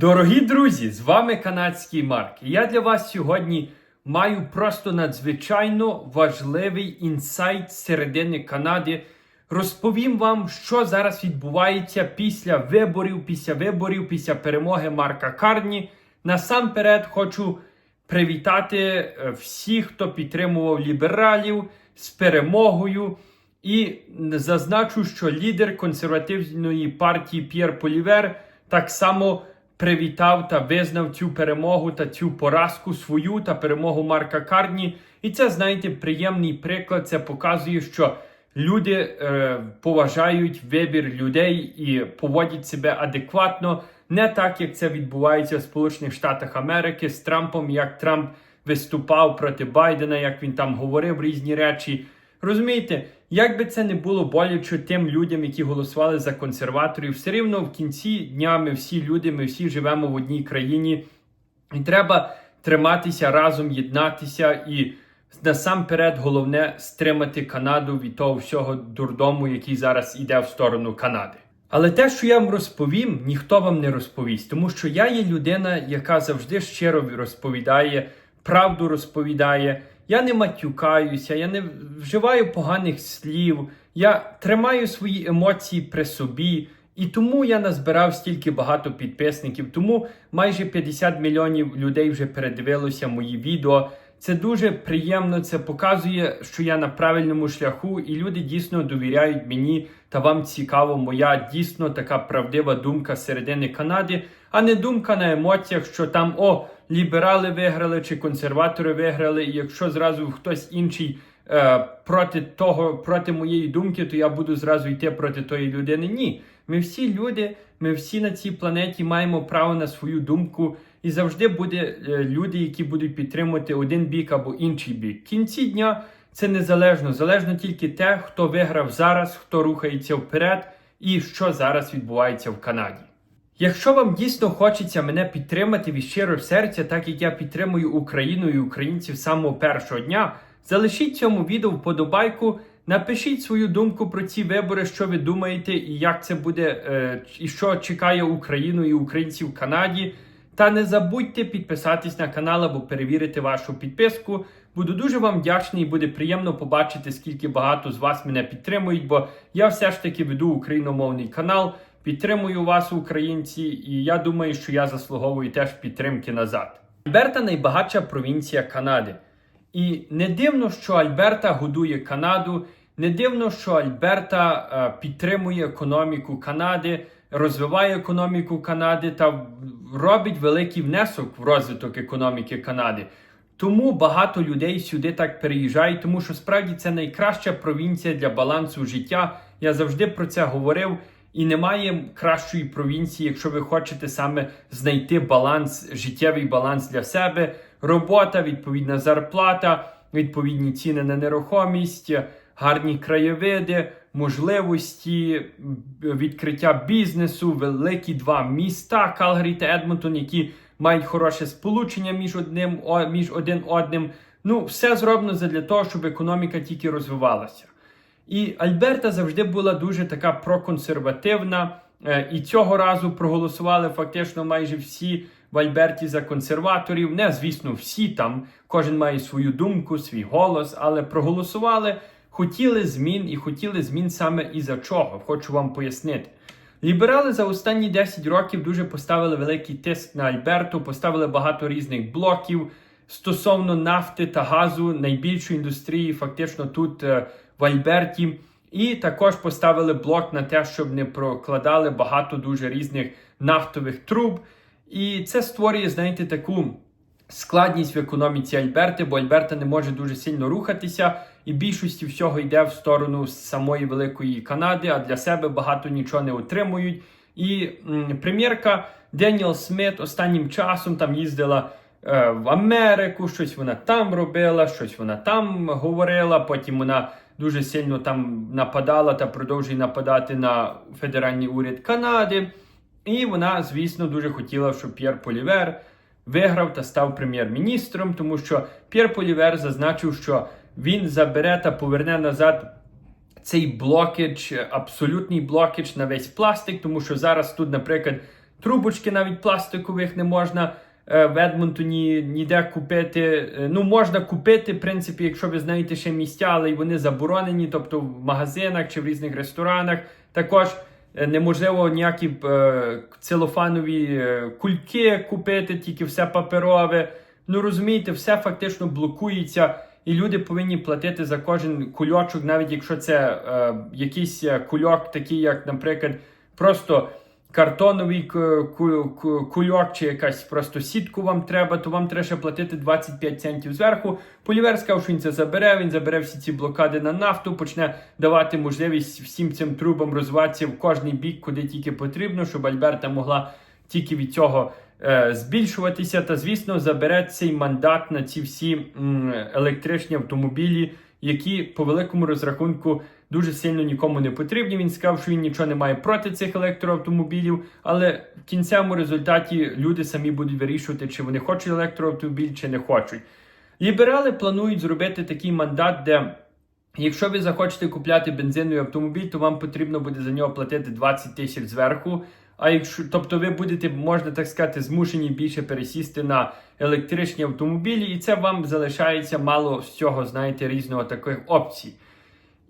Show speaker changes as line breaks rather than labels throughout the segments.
Дорогі друзі, з вами канадський Марк. Я для вас сьогодні маю просто надзвичайно важливий інсайт з середини Канади. Розповім вам, що зараз відбувається після виборів, після виборів, після перемоги Марка Карні. Насамперед хочу привітати е, всіх, хто підтримував лібералів з перемогою. І зазначу, що лідер консервативної партії П'єр Полівер так само привітав та визнав цю перемогу та цю поразку свою та перемогу Марка Карні. І це, знаєте, приємний приклад. Це показує, що люди е, поважають вибір людей і поводять себе адекватно, не так, як це відбувається в Сполучених Штатах Америки з Трампом, як Трамп виступав проти Байдена, як він там говорив різні речі. Розумієте, як би це не було боляче тим людям, які голосували за консерваторів, все рівно в кінці дня ми всі люди, ми всі живемо в одній країні, і треба триматися разом, єднатися і насамперед головне стримати Канаду від того всього дурдому, який зараз іде в сторону Канади. Але те, що я вам розповім, ніхто вам не розповість, тому що я є людина, яка завжди щиро розповідає, правду розповідає. Я не матюкаюся, я не вживаю поганих слів, я тримаю свої емоції при собі. І тому я назбирав стільки багато підписників. Тому майже 50 мільйонів людей вже передивилося мої відео. Це дуже приємно. Це показує, що я на правильному шляху, і люди дійсно довіряють мені та вам цікаво моя дійсно така правдива думка середини Канади, а не думка на емоціях, що там о ліберали виграли чи консерватори виграли. І якщо зразу хтось інший е, проти того, проти моєї думки, то я буду зразу йти проти тої людини. Ні, ми всі люди, ми всі на цій планеті маємо право на свою думку. І завжди буде е, люди, які будуть підтримувати один бік або інший бік. В кінці дня це незалежно. Залежно тільки те, хто виграв зараз, хто рухається вперед, і що зараз відбувається в Канаді. Якщо вам дійсно хочеться мене підтримати від щирого серця, так як я підтримую Україну і українців самого першого дня, залишіть цьому відео вподобайку, напишіть свою думку про ці вибори, що ви думаєте, і як це буде, е, і що чекає Україну і українців в Канаді. Та не забудьте підписатись на канал або перевірити вашу підписку. Буду дуже вам вдячний і буде приємно побачити, скільки багато з вас мене підтримують, бо я все ж таки веду україномовний канал, підтримую вас, українці, і я думаю, що я заслуговую теж підтримки назад. Альберта найбагатша провінція Канади. І не дивно, що Альберта годує Канаду, не дивно, що Альберта е, підтримує економіку Канади, розвиває економіку Канади та робить великий внесок в розвиток економіки Канади. Тому багато людей сюди так переїжджають, тому що справді це найкраща провінція для балансу життя. Я завжди про це говорив. І немає кращої провінції, якщо ви хочете саме знайти баланс, життєвий баланс для себе, робота, відповідна зарплата, відповідні ціни на нерухомість, гарні краєвиди, можливості відкриття бізнесу, великі два міста Калгарі та Едмонтон, які мають хороше сполучення між одним між один одним. Ну, все зроблено для того, щоб економіка тільки розвивалася. І Альберта завжди була дуже така проконсервативна. Е, І цього разу проголосували фактично майже всі в Альберті за консерваторів. Не, звісно, всі там, кожен має свою думку, свій голос, але проголосували, хотіли змін і хотіли змін саме і за чого. Хочу вам пояснити. Ліберали за останні 10 років дуже поставили великий тиск на Альберту, поставили багато різних блоків стосовно нафти та газу, найбільшої індустрії, фактично тут е, в Альберті. І також поставили блок на те, щоб не прокладали багато дуже різних нафтових труб. І це створює, знаєте, таку складність в економіці Альберти, бо Альберта не може дуже сильно рухатися, і більшості всього йде в сторону самої великої Канади, а для себе багато нічого не отримують. І м, прем'єрка Деніел Смит останнім часом там їздила. е, В Америку щось вона там робила, щось вона там говорила. Потім вона дуже сильно там нападала та продовжує нападати на федеральний уряд Канади. І вона, звісно, дуже хотіла, щоб П'єр Полівер виграв та став прем'єр-міністром, тому що П'єр Полівер зазначив, що він забере та поверне назад цей блокич, абсолютний блокич на весь пластик, тому що зараз тут, наприклад, трубочки навіть пластикових не можна в Едмонтоні ніде купити. Е, Ну, можна купити, в принципі, якщо ви знаєте ще місця, але й вони заборонені, тобто в магазинах чи в різних ресторанах. Також е, неможливо ніякі е, целофанові е, кульки купити, тільки все паперове. Ну розумієте, все фактично блокується, і люди повинні платити за кожен кульочок, навіть якщо це е, якийсь е, кульок, такий, як, наприклад, просто картоновий ку- ку- ку- кульок чи якась просто сітку вам треба, то вам треба ще платити 25 центів зверху. Полівер сказав, що він це забере. Він забере всі ці блокади на нафту, почне давати можливість всім цим трубам розвиватися в кожний бік, куди тільки потрібно, щоб Альберта могла тільки від цього е, збільшуватися. Та, звісно, забере цей мандат на ці всі електричні автомобілі, які по великому розрахунку дуже сильно нікому не потрібні. Він сказав, що він нічого не має проти цих електроавтомобілів, але в кінцевому результаті люди самі будуть вирішувати, чи вони хочуть електроавтомобіль, чи не хочуть. Ліберали планують зробити такий мандат, де Якщо ви захочете купляти бензиновий автомобіль, то вам потрібно буде за нього платити 20 тисяч зверху. А якщо, тобто ви будете, можна так сказати, змушені більше пересісти на електричні автомобілі, і це вам залишається мало з цього, знаєте, різного таких опцій.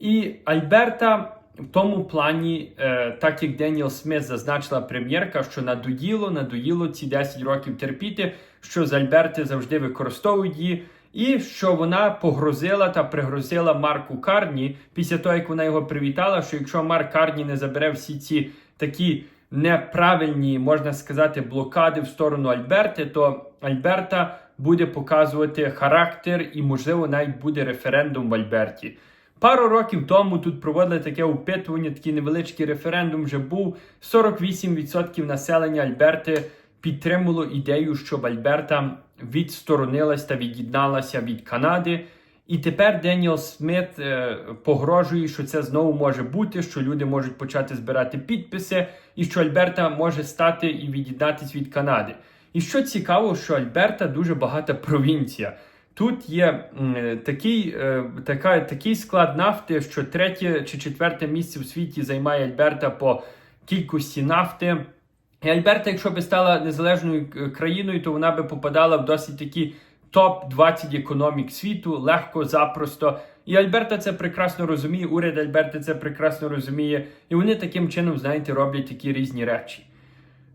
І Альберта в тому плані, е, так як Деніел Смит зазначила прем'єрка, що надоїло, надоїло ці 10 років терпіти, що з Альберти завжди використовують її. І що вона погрозила та пригрозила Марку Карні після того, як вона його привітала, що якщо Марк Карні не забере всі ці такі неправильні, можна сказати, блокади в сторону Альберти, то Альберта буде показувати характер і, можливо, навіть буде референдум в Альберті. Пару років тому тут проводили таке опитування, такий невеличкий референдум вже був. 48% населення Альберти підтримало ідею, щоб Альберта відсторонилась та від'єдналася від Канади. І тепер Деніел Смит е, погрожує, що це знову може бути, що люди можуть почати збирати підписи, і що Альберта може стати і від'єднатись від Канади. І що цікаво, що Альберта дуже багата провінція. Тут є такий, е, така, такий склад нафти, що третє чи четверте місце в світі займає Альберта по кількості нафти. І Альберта, якщо би стала незалежною е, країною, то вона би попадала в досить такі топ-20 економік світу, легко, запросто. І Альберта це прекрасно розуміє, уряд Альберти це прекрасно розуміє. І вони таким чином, знаєте, роблять такі різні речі.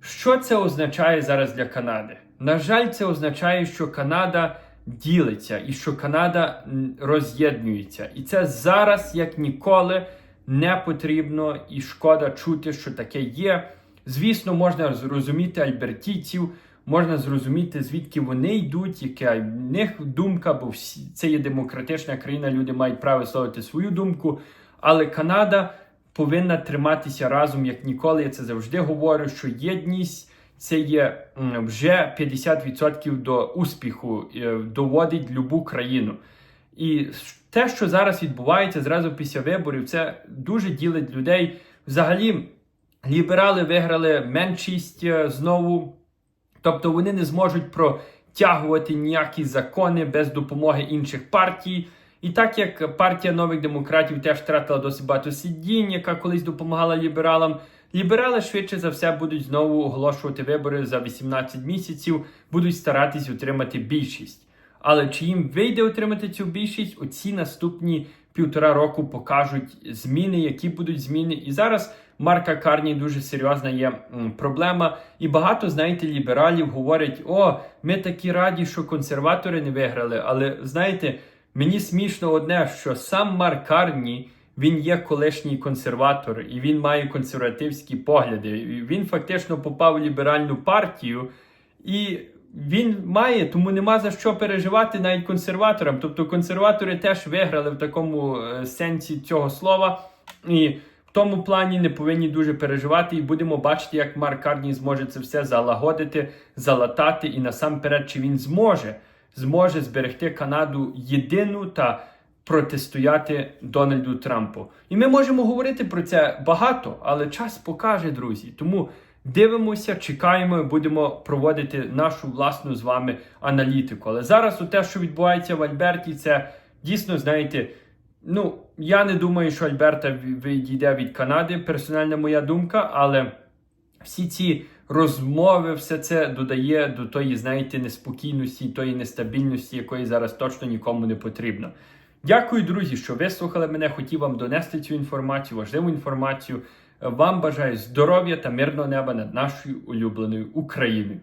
Що це означає зараз для Канади? На жаль, це означає, що Канада ділиться і що Канада роз'єднується. І це зараз, як ніколи, не потрібно і шкода чути, що таке є. Звісно, можна зрозуміти альбертійців, можна зрозуміти, звідки вони йдуть, яка в них думка, бо всі це є демократична країна, люди мають право висловити свою думку. Але Канада повинна триматися разом як ніколи. Я це завжди говорю, що єдність це є вже 50% до успіху, е, доводить любу країну. І те, що зараз відбувається зразу після виборів, це дуже ділить людей. Взагалі, ліберали виграли меншість е, знову, тобто вони не зможуть протягувати ніякі закони без допомоги інших партій. І так як партія нових демократів теж втратила досить багато сидінь, яка колись допомагала лібералам, ліберали швидше за все будуть знову оголошувати вибори за 18 місяців, будуть старатись отримати більшість. Але чи їм вийде отримати цю більшість, оці наступні півтора року покажуть зміни, які будуть зміни. І зараз Марка Карні дуже серйозна є проблема. І багато, знаєте, лібералів говорять: о, ми такі раді, що консерватори не виграли. Але знаєте, мені смішно одне, що сам Марк Карні. Він є колишній консерватор і він має консервативські погляди. Він фактично попав у ліберальну партію, і він має, тому нема за що переживати навіть консерваторам. Тобто консерватори теж виграли в такому е, сенсі цього слова. І в тому плані не повинні дуже переживати. І будемо бачити, як Марк Карні зможе це все залагодити, залатати. І насамперед, чи він зможе, зможе зберегти Канаду єдину та протистояти Дональду Трампу. І ми можемо говорити про це багато, але час покаже, друзі. Тому дивимося, чекаємо і будемо проводити нашу власну з вами аналітику. Але зараз у те, що відбувається в Альберті, це дійсно, знаєте, ну, я не думаю, що Альберта відійде від Канади, персональна моя думка, але всі ці розмови, все це додає до тої, знаєте, неспокійності, тої нестабільності, якої зараз точно нікому не потрібно. Дякую, друзі, що ви слухали мене. Хотів вам донести цю інформацію, важливу інформацію. Вам бажаю здоров'я та мирного неба над нашою улюбленою Україною.